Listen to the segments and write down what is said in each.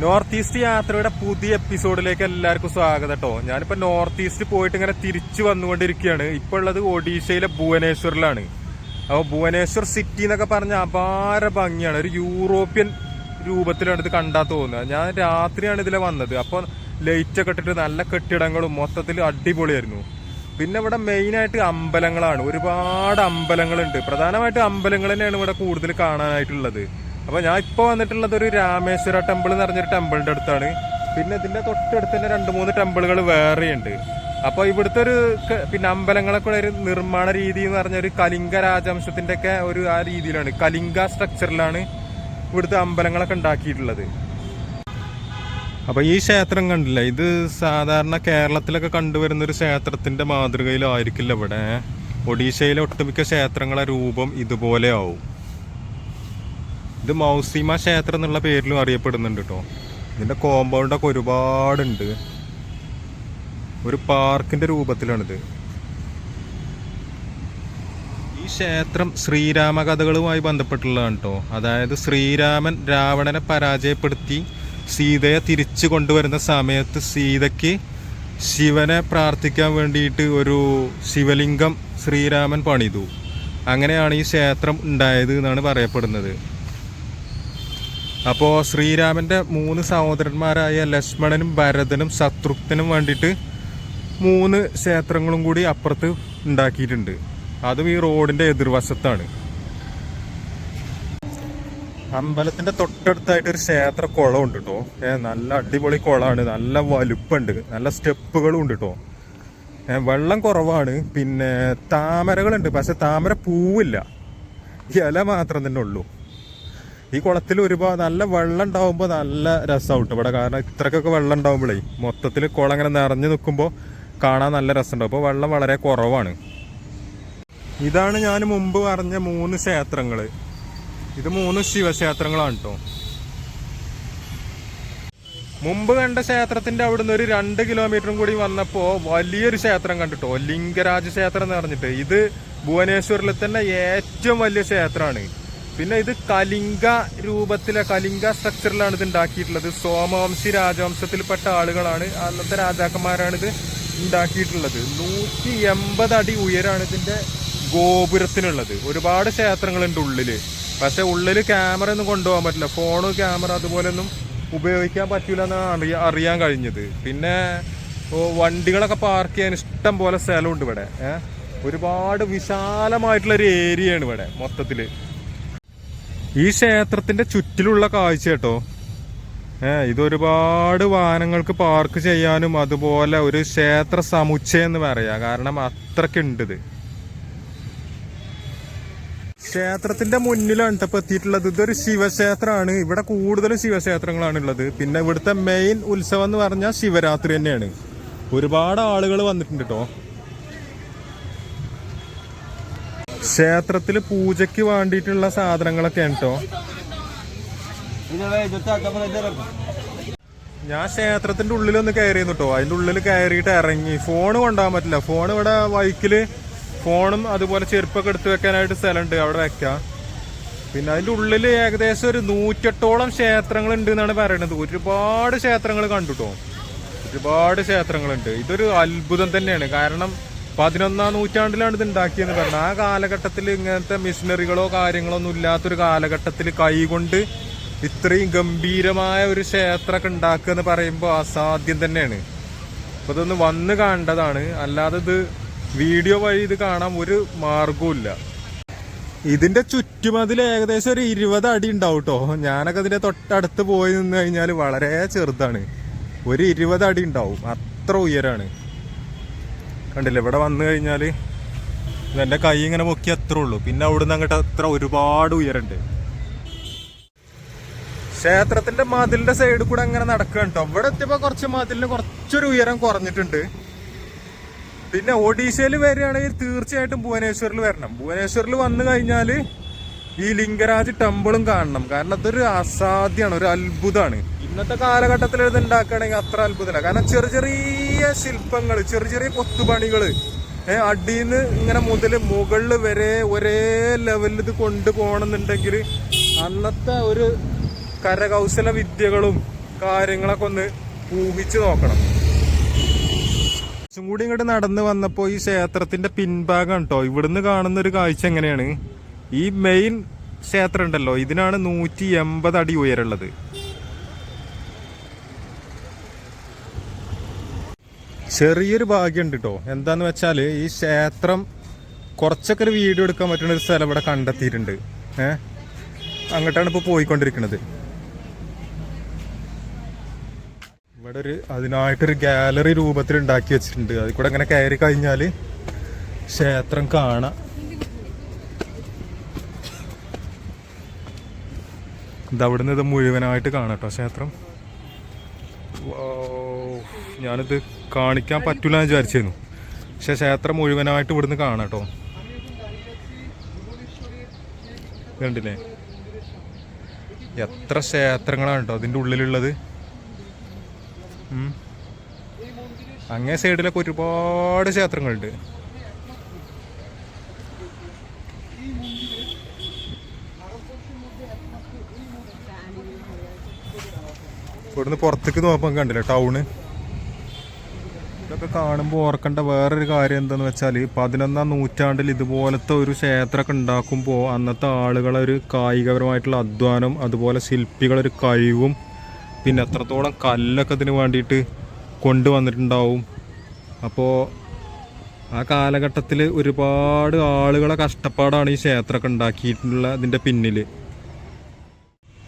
North east യാത്രയുടെ പുതിയ എപ്പിസോഡിലേക്ക് എല്ലാവർക്കും സ്വാഗതം കേട്ടോ ഞാനിപ്പോ നോർത്ത് ഈസ്റ്റ് പോയിട്ട് ഇങ്ങനെ തിരിച്ചു വന്നുകൊണ്ടിരിക്കുകയാണ്. ഇപ്പൊ ഉള്ളത് ഒഡീഷയിലെ ഭുവനേശ്വറിലാണ്. അപ്പോൾ ഭുവനേശ്വർ സിറ്റി എന്നൊക്കെ പറഞ്ഞ അപാര ഭംഗിയാണ്. ഒരു യൂറോപ്യൻ രൂപത്തിലാണ് ഇത് കണ്ടാ തോന്നുന്നത്. ഞാൻ രാത്രിയാണ് ഇതിലെ വന്നത്. അപ്പോൾ ലൈറ്റ് ഒക്കെ ഇട്ടിട്ട് നല്ല കെട്ടിടങ്ങളും മൊത്തത്തിൽ അടിപൊളിയായിരുന്നു. പിന്നെ ഇവിടെ മെയിനായിട്ട് അമ്പലങ്ങളാണ്. ഒരുപാട് അമ്പലങ്ങളുണ്ട്. പ്രധാനമായിട്ട് അമ്പലങ്ങൾ തന്നെയാണ് ഇവിടെ കൂടുതൽ കാണാനായിട്ടുള്ളത്. അപ്പൊ ഞാൻ ഇപ്പൊ വന്നിട്ടുള്ളത് ഒരു രാമേശ്വര ടെമ്പിൾ എന്ന് പറഞ്ഞൊരു ടെമ്പിളിന്റെ അടുത്താണ്. പിന്നെ ഇതിന്റെ തൊട്ടടുത്ത് തന്നെ രണ്ട് മൂന്ന് ടെമ്പിളുകൾ വേറെയുണ്ട് അപ്പൊ ഇവിടുത്തെ ഒരു പിന്നെ അമ്പലങ്ങളൊക്കെ ഒരു നിർമ്മാണ രീതി എന്ന് പറഞ്ഞ ഒരു കലിംഗ രാജവംശത്തിന്റെ ഒക്കെ ഒരു ആ രീതിയിലാണ്. കലിംഗ സ്ട്രക്ചറിലാണ് ഇവിടുത്തെ അമ്പലങ്ങളൊക്കെ ഉണ്ടാക്കിയിട്ടുള്ളത്. അപ്പൊ ഈ ക്ഷേത്രം കണ്ടില്ല? ഇത് സാധാരണ കേരളത്തിലൊക്കെ കണ്ടുവരുന്ന ഒരു ക്ഷേത്രത്തിന്റെ മാതൃകയിലായിരിക്കില്ല ഇവിടെ? ഒഡീഷയിലെ ഒട്ടുമിക്ക ക്ഷേത്രങ്ങളെ രൂപം ഇതുപോലെ ആവും. ഇത് മൗസീമ ക്ഷേത്രം എന്നുള്ള പേരിലും അറിയപ്പെടുന്നുണ്ട് കേട്ടോ ഇതിന്റെ കോമ്പൗണ്ടൊക്കെ ഒരുപാടുണ്ട്. ഒരു പാർക്കിന്റെ രൂപത്തിലാണിത്. ഈ ക്ഷേത്രം ശ്രീരാമ കഥകളുമായി ബന്ധപ്പെട്ടുള്ളതാണ് കേട്ടോ അതായത് ശ്രീരാമൻ രാവണനെ പരാജയപ്പെടുത്തി സീതയെ തിരിച്ചു കൊണ്ടുവരുന്ന സമയത്ത് സീതയ്ക്ക് ശിവനെ പ്രാർത്ഥിക്കാൻ വേണ്ടിയിട്ട് ഒരു ശിവലിംഗം ശ്രീരാമൻ പണിതു. അങ്ങനെയാണ് ഈ ക്ഷേത്രം ഉണ്ടായത് എന്നാണ് പറയപ്പെടുന്നത്. അപ്പോൾ ശ്രീരാമന്റെ മൂന്ന് സഹോദരന്മാരായ ലക്ഷ്മണനും ഭരതനും ശത്രുഘ്നും വേണ്ടിയിട്ട് മൂന്ന് ക്ഷേത്രങ്ങളും കൂടി അപ്പുറത്ത് ഉണ്ടാക്കിയിട്ടുണ്ട്. അതും ഈ റോഡിന്റെ എതിർവശത്താണ്. അമ്പലത്തിന്റെ തൊട്ടടുത്തായിട്ട് ഒരു ക്ഷേത്ര കുളം ഉണ്ട് കേട്ടോ ഏ നല്ല അടിപൊളി കുളമാണ്. നല്ല വലുപ്പുണ്ട്. നല്ല സ്റ്റെപ്പുകളും ഉണ്ട് കേട്ടോ വെള്ളം കുറവാണ്. പിന്നെ താമരകളുണ്ട്. പക്ഷെ താമര പൂവില്ല. ഇല മാത്രം തന്നെ ഉള്ളൂ. ഈ കുളത്തിൽ ഒരുപാട് നല്ല വെള്ളം ഉണ്ടാവുമ്പോൾ നല്ല രസമാവും ഇവിടെ കാരണം ഇത്രക്കൊക്കെ വെള്ളം ഉണ്ടാവുമ്പോഴേ മൊത്തത്തിൽ കുളം ഇങ്ങനെ നിറഞ്ഞു നിൽക്കുമ്പോൾ കാണാൻ നല്ല രസമുണ്ടാവും അപ്പോൾ വെള്ളം വളരെ കുറവാണ്. ഇതാണ് ഞാൻ മുമ്പ് പറഞ്ഞ മൂന്ന് ക്ഷേത്രങ്ങൾ ഇത് മൂന്ന് ശിവക്ഷേത്രങ്ങളാണ് കേട്ടോ മുമ്പ് കണ്ട ക്ഷേത്രത്തിന്റെ അവിടുന്ന് ഒരു രണ്ട് കിലോമീറ്ററും കൂടി വന്നപ്പോൾ വലിയൊരു ക്ഷേത്രം കണ്ടിട്ടോ. ലിംഗരാജ ക്ഷേത്രം എന്ന് പറഞ്ഞിട്ട്. ഇത് ഭുവനേശ്വറിൽ തന്നെ ഏറ്റവും വലിയ ക്ഷേത്രമാണ്. പിന്നെ ഇത് കലിംഗ രൂപത്തിലെ കലിംഗ സ്ട്രക്ചറിലാണ് ഇത് ഉണ്ടാക്കിയിട്ടുള്ളത്. സോമവംശി രാജവംശത്തിൽപ്പെട്ട ആളുകളാണ് അന്നത്തെ രാജാക്കന്മാരാണ് ഇത് ഉണ്ടാക്കിയിട്ടുള്ളത്. നൂറ്റി എൺപത് അടി ഉയരാണ് ഇതിന്റെ ഗോപുരത്തിനുള്ളത്. ഒരുപാട് ക്ഷേത്രങ്ങളുണ്ട് ഉള്ളിൽ. പക്ഷെ ഉള്ളിൽ ക്യാമറ ഒന്നും കൊണ്ടുപോകാൻ പറ്റില്ല. ഫോണ് ക്യാമറ അതുപോലെ ഒന്നും ഉപയോഗിക്കാൻ പറ്റൂല എന്നാണ് അറിയാ അറിയാൻ കഴിഞ്ഞത്. പിന്നെ വണ്ടികളൊക്കെ പാർക്ക് ചെയ്യാൻ ഇഷ്ടം പോലെ സ്ഥലമുണ്ട് ഇവിടെ. ഒരുപാട് വിശാലമായിട്ടുള്ള ഒരു ഏരിയയാണ് ഇവിടെ മൊത്തത്തിൽ. ഈ ക്ഷേത്രത്തിന്റെ ചുറ്റിലുള്ള കാഴ്ച കേട്ടോ. ഏ ഇതൊരുപാട് വാഹനങ്ങൾക്ക് പാർക്ക് ചെയ്യാനും അതുപോലെ ഒരു ക്ഷേത്ര സമുച്ചയം എന്ന് പറയാ. കാരണം അത്രക്കുണ്ട് ഇത്. ക്ഷേത്രത്തിന്റെ മുന്നിലാണ് ഇപ്പൊ എത്തിയിട്ടുള്ളത്. ഇതൊരു ശിവക്ഷേത്രമാണ്. ഇവിടെ കൂടുതലും ശിവക്ഷേത്രങ്ങളാണ് ഉള്ളത്. പിന്നെ ഇവിടുത്തെ മെയിൻ ഉത്സവം എന്ന് പറഞ്ഞാൽ ശിവരാത്രി തന്നെയാണ്. ഒരുപാട് ആളുകൾ വന്നിട്ടുണ്ട് കേട്ടോ. ക്ഷേത്രത്തിൽ പൂജയ്ക്ക് വേണ്ടിയിട്ടുള്ള സാധനങ്ങളൊക്കെയാണ് കേട്ടോ ഞാൻ ക്ഷേത്രത്തിന്റെ ഉള്ളിലൊന്ന് കയറിയിരുന്നു കേട്ടോ അതിന്റെ ഉള്ളിൽ കയറിയിട്ട് ഇറങ്ങി. ഫോൺ കൊണ്ടുപോകാൻ പറ്റില്ല. ഫോൺ ഇവിടെ ബൈക്കിൽ ഫോണും അതുപോലെ ചെരുപ്പൊക്കെ എടുത്തു വെക്കാനായിട്ട് സ്ഥലമുണ്ട്. അവിടെ വെക്കാം. പിന്നെ അതിന്റെ ഉള്ളിൽ ഏകദേശം ഒരു നൂറ്റെട്ടോളം ക്ഷേത്രങ്ങൾ ഉണ്ട് എന്നാണ് പറയുന്നത് ഒരുപാട് ക്ഷേത്രങ്ങൾ കണ്ടു കേട്ടോ ഒരുപാട് ക്ഷേത്രങ്ങളുണ്ട്. ഇതൊരു അത്ഭുതം തന്നെയാണ്. കാരണം പതിനൊന്നാം നൂറ്റാണ്ടിലാണ് ഇത് ഉണ്ടാക്കിയെന്ന് പറഞ്ഞത്. ആ കാലഘട്ടത്തിൽ ഇങ്ങനത്തെ മിഷനറികളോ കാര്യങ്ങളോ ഒന്നും ഇല്ലാത്തൊരു കാലഘട്ടത്തിൽ കൈകൊണ്ട് ഇത്രയും ഗംഭീരമായ ഒരു ക്ഷേത്രമൊക്കെ ഉണ്ടാക്കുക എന്ന് പറയുമ്പോൾ അസാധ്യം തന്നെയാണ്. അപ്പം ഇതൊന്ന് വന്ന് കാണേണ്ടതാണ് അല്ലാതെ ഇത് വീഡിയോ വഴി ഇത് കാണാൻ ഒരു മാർഗവും ഇതിന്റെ ചുറ്റുമതിൽ ഏകദേശം ഒരു ഇരുപത് അടി ഉണ്ടാവും കേട്ടോ ഞാനൊക്കെ അതിന്റെ തൊട്ടടുത്ത് പോയി നിന്ന് കഴിഞ്ഞാൽ വളരെ ചെറുതാണ്. ഒരു ഇരുപത് അടി ഉണ്ടാവും. അത്ര ഉയരാണ്. കണ്ടില്ലേ? ഇവിടെ വന്നു കഴിഞ്ഞാൽ എന്റെ കൈ ഇങ്ങനെ പൊക്കി അത്രേ ഉള്ളൂ. പിന്നെ അവിടുന്ന് അങ്ങോട്ട് അത്ര ഒരുപാട് ഉയരണ്ട്. ക്ഷേത്രത്തിന്റെ മതിലിന്റെ സൈഡിൽ കൂടെ അങ്ങനെ നടക്കുകയാണ് കേട്ടോ ഇവിടെ എത്തിയപ്പോ കുറച്ച് മതിലിന് കുറച്ചൊരു ഉയരം കുറഞ്ഞിട്ടുണ്ട്. പിന്നെ ഒഡീഷയിൽ വരികയാണെങ്കിൽ തീർച്ചയായിട്ടും ഭുവനേശ്വറിൽ വരണം. ഭുവനേശ്വറിൽ വന്നു കഴിഞ്ഞാൽ ഈ ലിംഗരാജ് ടെമ്പിളും കാണണം. കാരണം അതൊരു അസാധ്യമാണ് ഒരു അത്ഭുതമാണ്. ഇന്നത്തെ കാലഘട്ടത്തിൽ ഇത് ഉണ്ടാക്കുകയാണെങ്കിൽ അത്ര അത്ഭുതമല്ല. കാരണം ചെറിയ ചെറിയ ശില്പങ്ങൾ ചെറിയ ചെറിയ കൊത്തുപണികൾ അടിയിന്ന് ഇങ്ങനെ മുതൽ മുകളിൽ വരെ ഒരേ ലെവലിൽ ഇത് കൊണ്ടുപോകണമെന്നുണ്ടെങ്കിൽ അന്നത്തെ ഒരു കരകൗശല വിദ്യകളും കാര്യങ്ങളൊക്കെ ഒന്ന് ഊഹിച്ച് നോക്കണം. കുറച്ചും കൂടി ഇങ്ങോട്ട് നടന്ന് വന്നപ്പോൾ ഈ ക്ഷേത്രത്തിന്റെ പിൻഭാഗം കേട്ടോ ഇവിടുന്ന് കാണുന്ന ഒരു കാഴ്ച എങ്ങനെയാണ്? ഈ മെയിൻ ക്ഷേത്രം ഉണ്ടല്ലോ ഇതിനാണ് നൂറ്റി എൺപത് അടി ഉയരമുള്ളത്. ചെറിയൊരു ഭാഗ്യമുണ്ട് കേട്ടോ എന്താന്ന് വെച്ചാൽ ഈ ക്ഷേത്രം കുറച്ചൊക്കെ ഒരു വീഡിയോ എടുക്കാൻ പറ്റുന്ന ഒരു സ്ഥലം ഇവിടെ കണ്ടെത്തിയിട്ടുണ്ട്. ഏഹ് അങ്ങോട്ടാണ് ഇപ്പോൾ പോയിക്കൊണ്ടിരിക്കുന്നത് ഇവിടെ ഒരു അതിനായിട്ടൊരു ഗാലറി രൂപത്തിൽ ഉണ്ടാക്കി വെച്ചിട്ടുണ്ട്. അതിൽ കൂടെ അങ്ങനെ കയറി കഴിഞ്ഞാൽ ക്ഷേത്രം കാണാം. ഇതവിടുന്ന് ഇത് മുഴുവനായിട്ട് കാണാം കേട്ടോ ക്ഷേത്രം. ഞാനിത് കാണിക്കാൻ പറ്റില്ല എന്ന് വിചാരിച്ചിരുന്നു. പക്ഷെ ക്ഷേത്രം മുഴുവനായിട്ട് ഇവിടുന്ന് കാണാം കേട്ടോ. കണ്ടില്ലേ? എത്ര ക്ഷേത്രങ്ങളാണ് കേട്ടോ അതിന്റെ ഉള്ളിലുള്ളത്. അങ്ങേ സൈഡിലൊക്കെ ഒരുപാട് ക്ഷേത്രങ്ങളുണ്ട്. ഇവിടുന്ന് പുറത്തേക്ക് നോക്കുമ്പോൾ കണ്ടില്ല ടൗണ്? ഇതൊക്കെ കാണുമ്പോൾ ഓർക്കേണ്ട വേറൊരു കാര്യം എന്താന്ന് വെച്ചാൽ പതിനൊന്നാം നൂറ്റാണ്ടിൽ ഇതുപോലത്തെ ഒരു ക്ഷേത്രമൊക്കെ ഉണ്ടാക്കുമ്പോൾ അന്നത്തെ ആളുകളെ ഒരു കായികപരമായിട്ടുള്ള അധ്വാനം അതുപോലെ ശില്പികളൊരു കഴിവും പിന്നെ എത്രത്തോളം കല്ലൊക്കെ ഇതിന് വേണ്ടിയിട്ട് കൊണ്ടുവന്നിട്ടുണ്ടാവും. അപ്പോൾ ആ കാലഘട്ടത്തിൽ ഒരുപാട് ആളുകളെ കഷ്ടപ്പാടാണ് ഈ ക്ഷേത്രമൊക്കെ ഉണ്ടാക്കിയിട്ടുള്ള ഇതിന്റെ പിന്നിൽ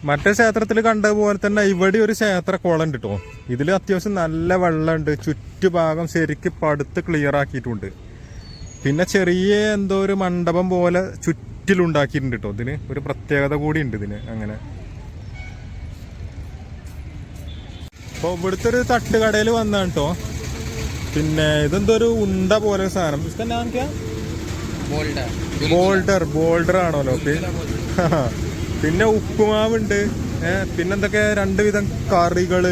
മറ്റേ ക്ഷേത്രത്തിൽ കണ്ടതുപോലെ തന്നെ ഇവിടെ ഒരു ക്ഷേത്ര കുളം കിട്ടുമോ ഇതിൽ അത്യാവശ്യം നല്ല വെള്ളമുണ്ട്. ചുറ്റുഭാഗം ശരിക്ക് പടുത്ത് ക്ലിയർ ആക്കിയിട്ടുണ്ട്. പിന്നെ ചെറിയ എന്തോ ഒരു മണ്ഡപം പോലെ ചുറ്റിലുണ്ടാക്കിയിട്ടുണ്ട് കേട്ടോ ഇതിന് ഒരു പ്രത്യേകത കൂടി ഉണ്ട് ഇതിന് അങ്ങനെ. അപ്പോൾ ഇവിടുത്തെ ഒരു തട്ടുകടയിൽ വന്നാണ് കേട്ടോ പിന്നെ ഇതെന്തോ ഒരു ഉണ്ട പോലെ സാധനം. ഇതെന്നാ ബോൾഡർ. ബോൾഡർ ആണോ ലോക്ക്? പിന്നെ ഉപ്പുമാവുണ്ട്. പിന്നെന്തൊക്കെ രണ്ട് വിധം കറികൾ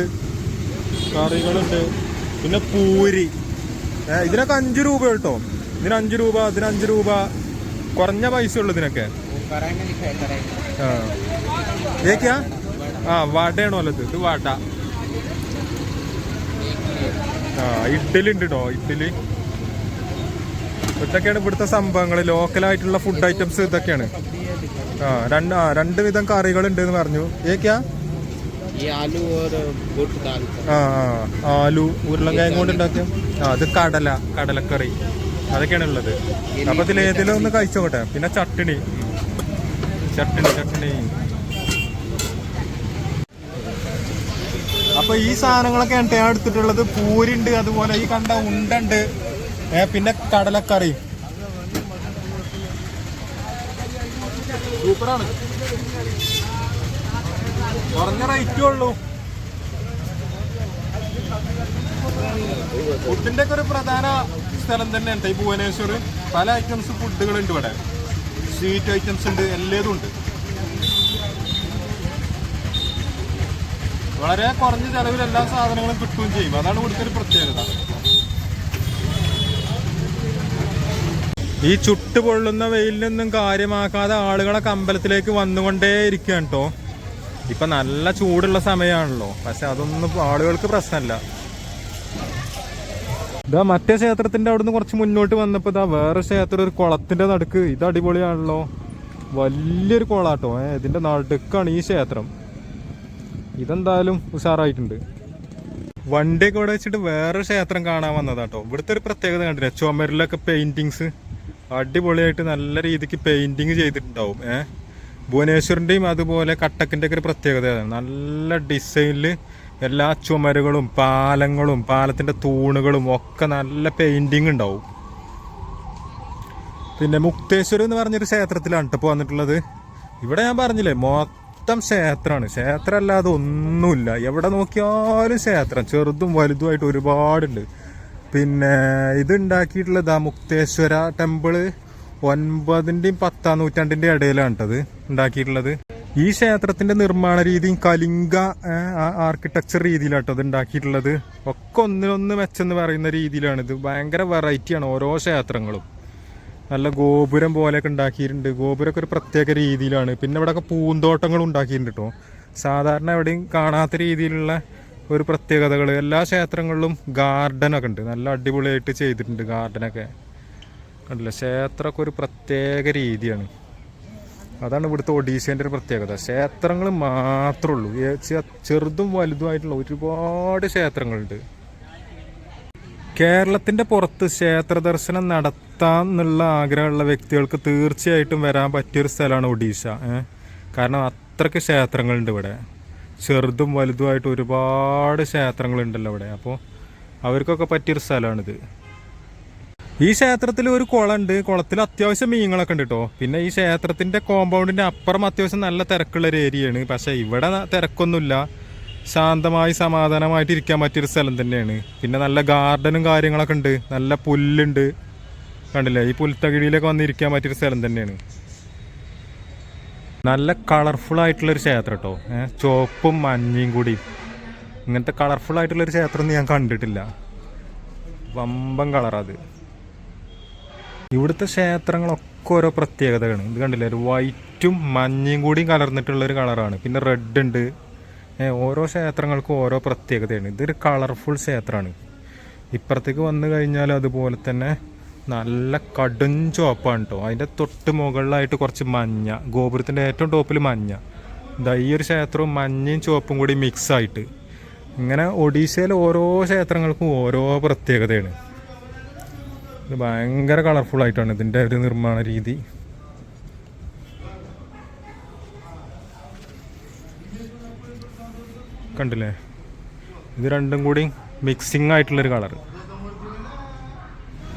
കറികളുണ്ട്. പിന്നെ പൂരി. ഇതിനൊക്കെ അഞ്ചു രൂപ കേട്ടോ ഇതിന് അഞ്ചു രൂപ അതിന് അഞ്ചു രൂപ. കുറഞ്ഞ പൈസ ഉള്ളു ഇതിനൊക്കെ ഏക്കാ ആ വടയാണോ അല്ലത് ഇത് വട. ആ ഇഡ്ഡലി ഉണ്ട് കേട്ടോ ഇഡ്ഡലി. ഇതൊക്കെയാണ് ഇവിടുത്തെ സംഭവങ്ങൾ ലോക്കലായിട്ടുള്ള ഫുഡ് ഐറ്റംസ് ഇതൊക്കെയാണ്. രണ്ട് രണ്ട് വിധം കറികൾ ഉണ്ട് എന്ന് പറഞ്ഞു ഏക്കാ ആലു ആ ആലു കൊണ്ട് ഉണ്ടാക്കിയ? ആ അത് കടല കടലക്കറി. അതൊക്കെയാണ് ഉള്ളത്. അപ്പൊ ഇതിൽ ഏതിലും ഒന്ന് കഴിച്ചോട്ടെ. പിന്നെ ചട്ടിണി. ചട്ടിണി ചട്ടിണി. അപ്പൊ ഈ സാധനങ്ങളൊക്കെ ഞാൻ എടുത്തിട്ടുള്ളത് പൂരി ഉണ്ട് അതുപോലെ ഈ കണ്ട ഉണ്ടുണ്ട്. പിന്നെ കടലക്കറിയും സൂപ്പറാണ്. കുറഞ്ഞ റേറ്റേ ഉള്ളൂ. ഫുഡിന്റെ ഒക്കെ ഒരു പ്രധാന സ്ഥലം തന്നെയാണ്. ഈ ഭുവനേശ്വർ പല ഐറ്റംസ് ഫുഡുകളുണ്ട് ഇവിടെ. സ്വീറ്റ് ഐറ്റംസ് ഉണ്ട് എല്ലാതും ഉണ്ട്. വളരെ കുറഞ്ഞ ചെലവിൽ എല്ലാ സാധനങ്ങളും കിട്ടുകയും ചെയ്യും. അതാണ് ഇവിടുത്തെ ഒരു പ്രത്യേകത. ഈ ചുട്ട് പൊള്ളുന്ന വെയിലിനൊന്നും കാര്യമാക്കാതെ ആളുകളൊക്കെ അമ്പലത്തിലേക്ക് വന്നുകൊണ്ടേ ഇരിക്കുകയാണ് കേട്ടോ ഇപ്പൊ നല്ല ചൂടുള്ള സമയമാണല്ലോ പക്ഷെ അതൊന്നും ആളുകൾക്ക് പ്രശ്നമല്ല ഇതാ മറ്റേ ക്ഷേത്രത്തിന്റെ അവിടുന്ന് കുറച്ച് മുന്നോട്ട് വന്നപ്പോ ഇതാ വേറെ ക്ഷേത്രം ഒരു കുളത്തിന്റെ നടുക്ക്. ഇത് അടിപൊളിയാണല്ലോ. വലിയൊരു കുളാട്ടോ ഏഹ് ഇതിന്റെ നടുക്കാണ് ഈ ക്ഷേത്രം. ഇതെന്തായാലും ഉഷാറായിട്ടുണ്ട്. വണ്ടിയൊക്കെ ഇവിടെ വെച്ചിട്ട് വേറെ ക്ഷേത്രം കാണാൻ വന്നതാട്ടോ. ഇവിടുത്തെ ഒരു പ്രത്യേകത കണ്ടില്ല? ചുമരിലൊക്കെ പെയിന്റിങ്സ് അടിപൊളിയായിട്ട് നല്ല രീതിക്ക് പെയിന്റിങ് ചെയ്തിട്ടുണ്ടാവും. ഏ? ഭുവനേശ്വറിന്റെയും അതുപോലെ കട്ടക്കിന്റെ ഒക്കെ ഒരു പ്രത്യേകത നല്ല ഡിസൈനിൽ എല്ലാ ചുമരുകളും പാലങ്ങളും പാലത്തിന്റെ തൂണുകളും ഒക്കെ നല്ല പെയിന്റിങ് ഉണ്ടാവും. പിന്നെ മുക്തേശ്വരം എന്ന് പറഞ്ഞൊരു ക്ഷേത്രത്തിലാണ് ഇപ്പോൾ വന്നിട്ടുള്ളത്. ഇവിടെ ഞാൻ പറഞ്ഞില്ലേ മൊത്തം ക്ഷേത്രമാണ്. ക്ഷേത്രം അല്ലാതെ ഒന്നുമില്ല. എവിടെ നോക്കിയാലും ക്ഷേത്രം. ചെറുതും വലുതുമായിട്ട് ഒരുപാടുണ്ട്. പിന്നെ ഇത് ഉണ്ടാക്കിയിട്ടുള്ളത് ആ മുക്തേശ്വര ടെമ്പിൾ ഒൻപതിന്റെയും പത്താം നൂറ്റാണ്ടിന്റെ ഇടയിലാണ് കേട്ടത് ഉണ്ടാക്കിയിട്ടുള്ളത്. ഈ ക്ഷേത്രത്തിന്റെ നിർമ്മാണ രീതിയും കലിംഗ ആർക്കിടെക്ചർ രീതിയിലാണ് ഇത് ഉണ്ടാക്കിയിട്ടുള്ളത്. ഒക്കെ ഒന്നിനൊന്ന് മെച്ചെന്ന് പറയുന്ന രീതിയിലാണ് ഇത്. ഭയങ്കര വെറൈറ്റിയാണ് ഓരോ ക്ഷേത്രങ്ങളും. നല്ല ഗോപുരം പോലെയൊക്കെ ഉണ്ടാക്കിയിട്ടുണ്ട്. ഗോപുരമൊക്കെ ഒരു പ്രത്യേക രീതിയിലാണ്. പിന്നെ ഇവിടെ ഒക്കെ പൂന്തോട്ടങ്ങളും ഉണ്ടാക്കിയിട്ടുണ്ട് കേട്ടോ സാധാരണ എവിടെയും കാണാത്ത രീതിയിലുള്ള ഒരു പ്രത്യേകതകൾ എല്ലാ ക്ഷേത്രങ്ങളിലും ഗാർഡനൊക്കെ ഉണ്ട്. നല്ല അടിപൊളിയായിട്ട് ചെയ്തിട്ടുണ്ട് ഗാർഡനൊക്കെ കണ്ടില്ല? ക്ഷേത്രമൊക്കെ ഒരു പ്രത്യേക രീതിയാണ്. അതാണ് ഇവിടുത്തെ ഒഡീഷേന്റെ ഒരു പ്രത്യേകത. ക്ഷേത്രങ്ങൾ മാത്രമേ ഉള്ളൂ. ചെറുതും വലുതുമായിട്ടുള്ള ഒരുപാട് ക്ഷേത്രങ്ങളുണ്ട്. കേരളത്തിന്റെ പുറത്ത് ക്ഷേത്ര ദർശനം നടത്താന്നുള്ള ആഗ്രഹമുള്ള വ്യക്തികൾക്ക് തീർച്ചയായിട്ടും വരാൻ പറ്റിയൊരു സ്ഥലമാണ് ഒഡീഷ കാരണം അത്രയ്ക്ക് ക്ഷേത്രങ്ങളുണ്ട് ഇവിടെ. ചെറുതും വലുതുമായിട്ട് ഒരുപാട് ക്ഷേത്രങ്ങളുണ്ടല്ലോ ഇവിടെ. അപ്പോൾ അവർക്കൊക്കെ പറ്റിയൊരു സ്ഥലമാണിത്. ഈ ക്ഷേത്രത്തിൽ ഒരു കുളമുണ്ട് കുളത്തിൽ അത്യാവശ്യം മീനുകളൊക്കെ ഉണ്ട് കേട്ടോ പിന്നെ ഈ ക്ഷേത്രത്തിന്റെ കോമ്പൗണ്ടിന്റെ അപ്പുറം അത്യാവശ്യം നല്ല തിരക്കുള്ള ഒരു ഏരിയയാണ് പക്ഷേ ഇവിടെ തിരക്കൊന്നുമില്ല. ശാന്തമായി സമാധാനമായിട്ട് ഇരിക്കാൻ പറ്റിയൊരു സ്ഥലം തന്നെയാണ്. പിന്നെ നല്ല ഗാർഡനും കാര്യങ്ങളൊക്കെ ഉണ്ട്. നല്ല പുല്ലുണ്ട്. കണ്ടില്ലേ? ഈ പുൽത്തകിടിയിലൊക്കെ വന്നിരിക്കാൻ പറ്റിയൊരു സ്ഥലം തന്നെയാണ്. നല്ല കളർഫുൾ ആയിട്ടുള്ളൊരു ക്ഷേത്രം കേട്ടോ ചുവപ്പും മഞ്ഞയും കൂടി. ഇങ്ങനത്തെ കളർഫുൾ ആയിട്ടുള്ളൊരു ക്ഷേത്രം ഞാൻ കണ്ടിട്ടില്ല. വമ്പൻ കളറത് ഇവിടുത്തെ ക്ഷേത്രങ്ങളൊക്കെ ഓരോ പ്രത്യേകതയാണ് ഇത് കണ്ടില്ലേ? ഒരു വൈറ്റും മഞ്ഞയും കൂടിയും കലർന്നിട്ടുള്ളൊരു കളറാണ് പിന്നെ റെഡ് ഉണ്ട്. ഓരോ ക്ഷേത്രങ്ങൾക്കും ഓരോ പ്രത്യേകതയാണ്. ഇതൊരു കളർഫുൾ ക്ഷേത്രമാണ്. ഇപ്പുറത്തേക്ക് വന്നു കഴിഞ്ഞാൽ അതുപോലെ തന്നെ നല്ല കടും ചുവപ്പാണ് കേട്ടോ അതിന്റെ തൊട്ട് മുകളിലായിട്ട് കുറച്ച് മഞ്ഞ ഗോപുരത്തിന്റെ ഏറ്റവും ടോപ്പിൽ മഞ്ഞ. ഇതാ ഈ ഒരു ക്ഷേത്രവും മഞ്ഞയും ചുവപ്പും കൂടി മിക്സ് ആയിട്ട്. ഇങ്ങനെ ഒഡീഷയിലെ ഓരോ ക്ഷേത്രങ്ങൾക്കും ഓരോ പ്രത്യേകതയാണ്. ഇത് ഭയങ്കര കളർഫുൾ ആയിട്ടാണ് ഇതിന്റെ ഒരു നിർമ്മാണ രീതി. കണ്ടില്ലേ? ഇത് രണ്ടും കൂടി മിക്സിംഗ് ആയിട്ടുള്ളൊരു കളർ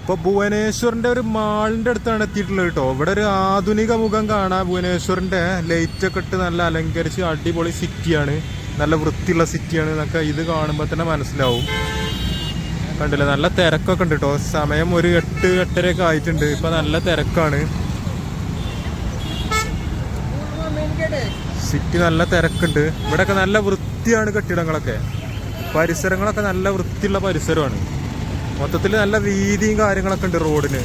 ഇപ്പൊ ഭുവനേശ്വറിന്റെ ഒരു മാളിന്റെ അടുത്താണ് എത്തിയിട്ടുള്ളത് കേട്ടോ. ഇവിടെ ഒരു ആധുനിക മുഖം കാണാം. ഭുവനേശ്വറിന്റെ ലൈറ്റ് ഒക്കെ ഇട്ട് നല്ല അലങ്കരിച്ച് അടിപൊളി സിറ്റിയാണ് നല്ല വൃത്തിയുള്ള സിറ്റിയാണ് എന്നൊക്കെ ഇത് കാണുമ്പോൾ തന്നെ മനസ്സിലാവും. കണ്ടില്ലേ? നല്ല തിരക്കൊക്കെ ഉണ്ട് കേട്ടോ. സമയം ഒരു എട്ട് എട്ടരയൊക്കെ ആയിട്ടുണ്ട്. ഇപ്പൊ നല്ല തിരക്കാണ്. സിറ്റി നല്ല തിരക്കുണ്ട്. ഇവിടെയൊക്കെ നല്ല വൃത്തിയാണ് കെട്ടിടങ്ങളൊക്കെ. പരിസരങ്ങളൊക്കെ നല്ല വൃത്തിയുള്ള പരിസരമാണ്. മൊത്തത്തിൽ നല്ല വീതിയും കാര്യങ്ങളൊക്കെ ഉണ്ട് റോഡിന്.